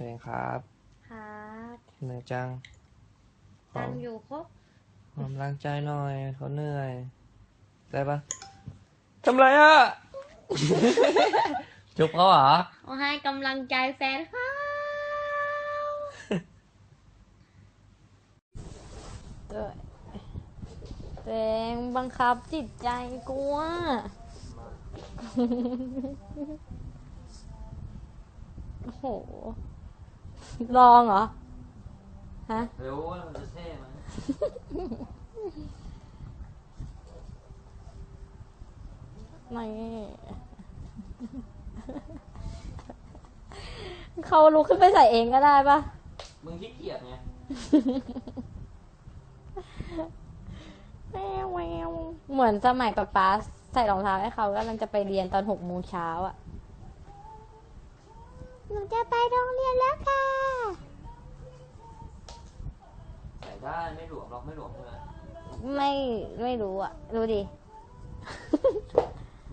เพลงครับครับเหนื่อยจังขอตังอยู่ครบขอกำลังใจหน่อยเขาเหนื่อยได้ปะทำไรอะ จุบเขาเหรอเอาให้กำลังใจแฟนครับแรงบังคับจิตใจกูอะโอ้โห ลองเหรอ ฮะ เร็วมันจะเท่ไหมไม่เขาลุกขึ้นไปใส่เองก็ได้ปะมึงขี้เกียจไงแววแววเหมือนสมัยป๊าป๊าใส่รองเท้าให้เขากำลังจะไปเรียนตอนหกโมงเช้าอะ หนูจะไปโรงเรียนแล้วค่ะ ใส่ได้ไม่หลวมหรอกไม่หลวมใช่ไหมไม่ไม่รู้อะ รู้ดิ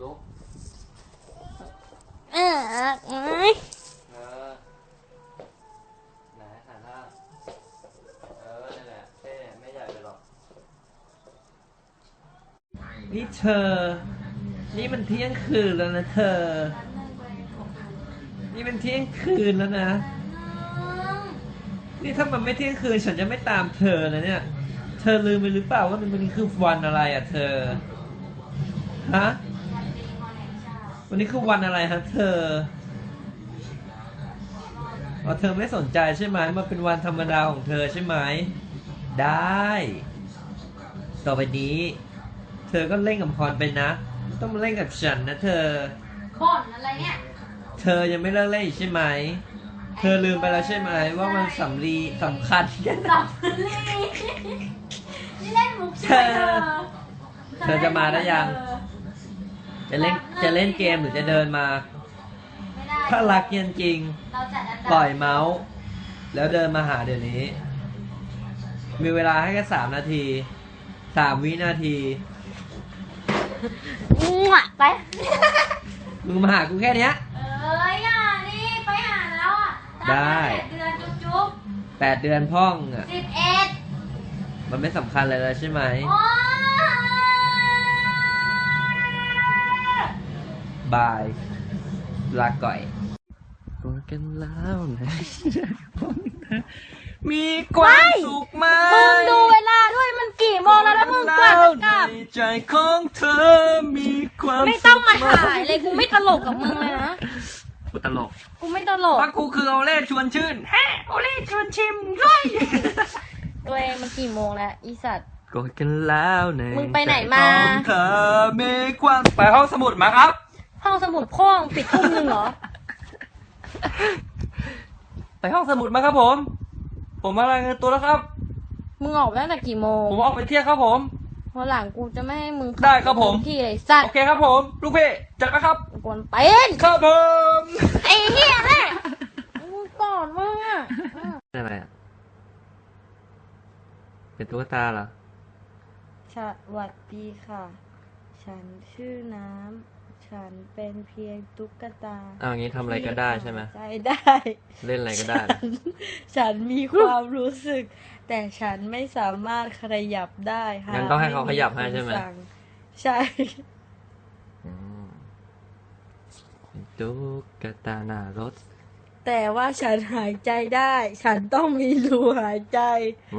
ลุกเออเอ้ยเออไหนถ่ายหน้าเออนั่นแหละเท่ไม่ใหญ่ไปหรอกนี่เธอ นี่มันเที่ยงคืนแล้วนะเธอ นี่มันเที่ยงคืนแล้วนะ นี่ถ้ามันไม่เที่ยงคืนฉันจะไม่ตามเธอนะเนี่ย เธอลืมไปหรือเปล่าว่ามันมันคือวันอะไรอะ เธอ ฮะ วันนี้คือวันอะไรฮะเธออ๋อเธอไม่สนใจใช่ไหมมันเป็นวันธรรมดาของเธอใช่ไหม ได้ ต่อไปนี้ เธอก็เล่นกับพรไปนะไม่ต้องมาเล่นกับฉันนะเธอข่อนอะไรเนี่ย เธอยังไม่เลิกเล่นอีกใช่ไหม เธอลืมไปแล้วใช่ไหม ว่ามันสำลีสำคัญแค่ไหนสับลีนี่เล่นมุกใช่ไหมเธอเธอจะมาได้ยัง จะเล่นจะเล่นเกมหรือจะเดินมา ไม่ได้ถ้ารักจริง เราจัดอันดับๆปล่อยเมาส์ แล้วเดินมาหาเดี๋ยวนี้ มีเวลาให้แค่สามนาทีสามวินาที มั่วไป มึงมาหากูแค่เนี้ยเอ้ยอะนี่ไปหาแล้วอะได้ตั้งแต่เดือนจุ๊บจุ๊บแปดเดือนพ่องอะ สิบเอ็ดมันไม่สำคัญเลยเลยใช่ไหม โอ้ย บาย ลาก่อยกดกันแล้วนะมีความสุขไหมมึงดูเวลาด้วยมันกี่โมงแล้วแล้วมึงกลับกลับ ในใจของเธอมีความไม่ต้องมาถ่ายเลยกูไม่ตลกกับมึงเลยนะ กูตลกกูไม่ตลก ว่ากูคือโอเล่ชวนชื่นแฮะโอเล่ชวนชิมด้วยตัวเองมันกี่โมงแล้วอีสัตว์ กดกันแล้วในมึงไปไหนมา ใจของเธอมีความไปห้องสมุดมาครับ ห้องสมุดพ่องปิดทุ่มหนึ่งเหรอ ไปห้องสมุดมาครับผม ผมมารายงานตัวแล้วครับ มึงออกไปตั้งแต่กี่โมงผมออกไปเที่ยวครับผม วันหลังกูจะไม่ให้มึงได้ครับผม ที่เลยสัตโอว์เคครับผม ลูกพี่จัดแล้วครับ กวนเป็นครับผมไอ้เหี้ยแม่มึงก่อนมึงอะอะไรอะ เป็นตุ๊กตาเหรอสวัสดีค่ะ ฉันชื่อน้ำ ฉันเป็นเพียงตุ๊กตาเอาอย่างนี้ทำอะไรก็ได้ใช่ไหมใจได้ เล่นอะไรก็ได้ ฉันฉันมีความรู้สึก แต่ฉันไม่สามารถขยับได้ค่ะงั้นต้องให้เขาขยับให้ใช่ไหมสั่งใช่ อืมเป็น ตุ๊กตาหน้ารถ แต่ว่าฉันหายใจได้ ฉันต้องมีรูหายใจ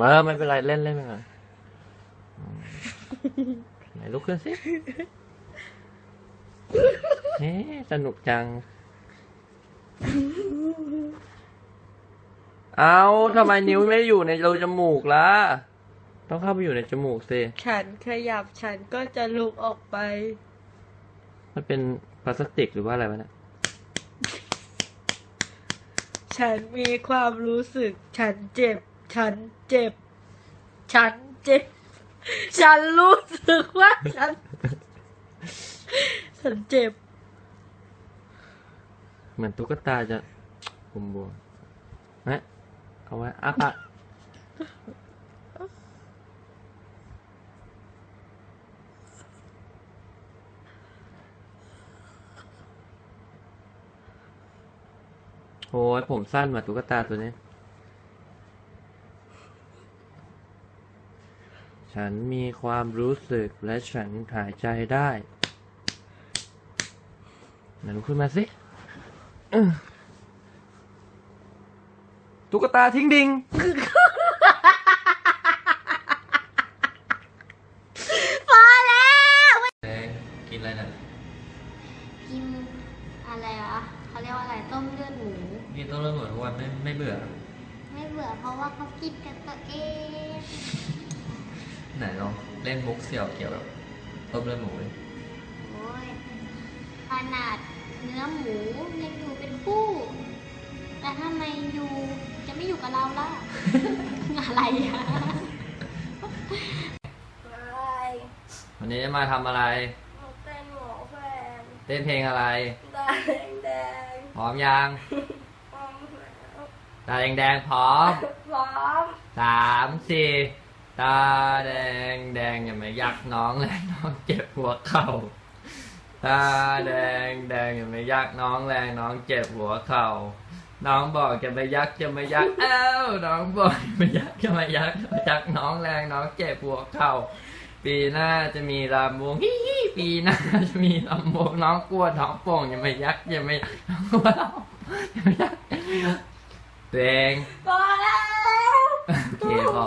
มาไม่เป็นไรเล่นเล่นไปก่อนอืมไหนลุกขึ้นสิเฮ้สนุกจัง เอาทำไมนิ้วไม่อยู่ในรูจมูกล่ะ ต้องเข้าไปอยู่ในจมูกสิ ฉันขยับฉันก็จะลุกออกไป มันเป็น พลาสติกหรือว่าอะไรวะเนี่ยฉันมีความรู้สึก ฉันเจ็บ ฉันเจ็บ ฉันเจ็บ ฉันรู้สึกว่าฉัน ฉันเจ็บ เหมือนตุ๊กตาจะบวมบวมๆนะเอาไว้อาปา โหโอ้ยผมสั้นมาตุ๊กตาตัวนี้ ฉันมีความรู้สึกและฉันหายใจได้ไหนลุกขึ้นมาสิตุ๊กตาทิ้งดิง พอแล้ว กินอะไรนะ กินอะไรวะเขาเรียกว่าอะไรต้มเลือดหมู กินต้องเริ่มเหมือนทุกวันไม่ไม่เบื่อ ไม่เบื่อเพราะว่าเขากินกันตัวเอง ไหนลองเล่นมุกเสี่ยวเกี่ยวกับต้มเลือดหมูดิโอ้ยขนาดเนื้อหมูยังอยู่เป็นคู่ แต่ทำไมอยู่จะไม่อยู่กับเราล่ะ อะไรอะวันนี้จะมาทำอะไรเต้นหมอแฟนเต้นเพลงอะไรตาแดง พร้อมยังๆพร้อมแล้ว ตาแดงๆพร้อมพร้อมสามสี่ตาแดงแดงอย่ามายักน้องแรงน้องเจ็บหัวเข่าตาแดงแดงอย่ามายักน้องแรงน้องเจ็บหัวเข่าน้องบอกจะไปยักจะมายักเอ้าน้องบอกจะมายักจะมายักจะมายักน้องแรงน้องเจ็บหัวเข่าปีหน้าจะมีลำวงฮิฮิปีหน้าจะมีลำวงน้องกลัวท้องโป่งอย่ามายักอย่ามาน้องกลัวท้องอย่ามายัก ตัวเองพอแล้ว โอเคพอ